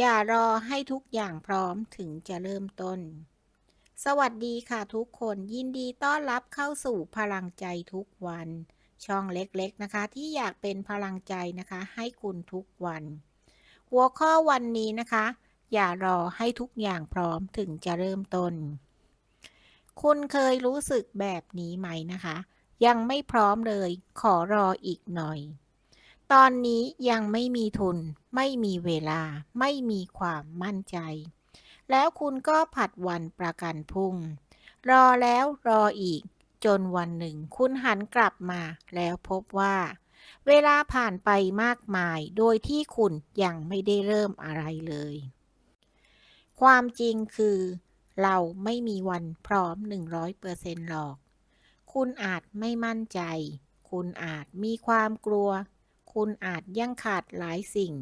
อย่ารอให้ทุกอย่างพร้อมถึงจะเริ่มต้น สวัสดีค่ะทุกคนยินดีต้อนรับเข้าสู่พลังใจทุกวัน ช่องเล็กๆนะคะ ที่อยากเป็นพลังใจนะคะ ให้คุณทุกวัน หัวข้อวันนี้นะคะ อย่ารอให้ทุกอย่างพร้อมถึงจะเริ่มต้น คุณเคยรู้สึกแบบนี้ไหมนะคะ ยังไม่พร้อมเลย ขอรออีกหน่อย ตอนนี้ยังไม่มีทุน ไม่มีเวลา ไม่มีความมั่นใจ แล้วคุณก็ผัดวันประกันพรุ่ง รอแล้วรออีก จนวันหนึ่ง คุณหันกลับมาแล้วพบว่า เวลาผ่านไปมากมายโดยที่คุณยังไม่ได้เริ่มอะไรเลย ความจริงคือ เราไม่มีวันพร้อม 100%หรอก คุณอาจไม่มั่นใจ คุณอาจมีความกลัว คุณอาจยังขาดหลายสิ่ง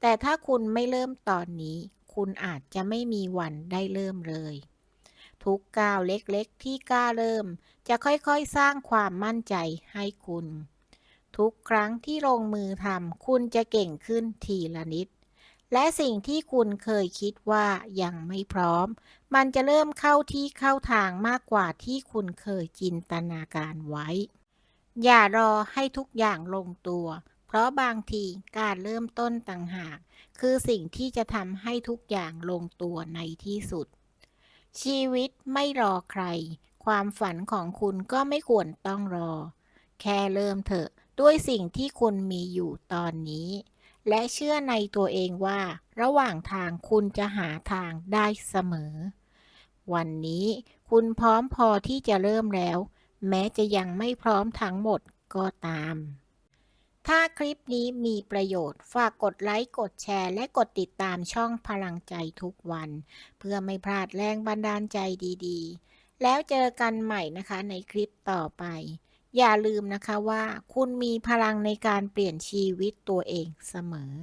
แต่ถ้าคุณไม่เริ่มตอนนี้ คุณอาจจะไม่มีวันได้เริ่มเลย ทุกก้าวเล็กๆที่กล้าเริ่ม จะค่อยๆสร้างความมั่นใจให้คุณ ทุกครั้งที่ลงมือทำคุณจะเก่งขึ้นทีละนิด และสิ่งที่คุณเคยคิดว่ายังไม่พร้อม มันจะเริ่มเข้าที่เข้าทางมากกว่าที่คุณเคยจินตนาการไว้อย่ารอให้ทุกอย่างลงตัว เพราะบางทีการเริ่มต้นต่างหาก คือสิ่งที่จะทำให้ทุกอย่างลงตัวในที่สุด ชีวิตไม่รอใคร ความฝันของคุณก็ไม่ควรต้องรอ แค่เริ่มเถอะด้วยสิ่งที่คุณมีอยู่ตอนนี้ และเชื่อในตัวเองว่า ระหว่างทางคุณจะหาทางได้เสมอ วันนี้คุณพร้อมพอที่จะเริ่มแล้ว แม้จะยังไม่พร้อมทั้งหมดก็ตาม ถ้าคลิปนี้มีประโยชน์ ฝากกดไลค์ กดแชร์ และกดติดตามช่องพลังใจทุกวัน เพื่อไม่พลาดแรงบันดาลใจดีๆ แล้วเจอกันใหม่นะคะในคลิปต่อไป อย่าลืมนะคะว่าคุณมีพลังในการเปลี่ยนชีวิตตัวเองเสมอ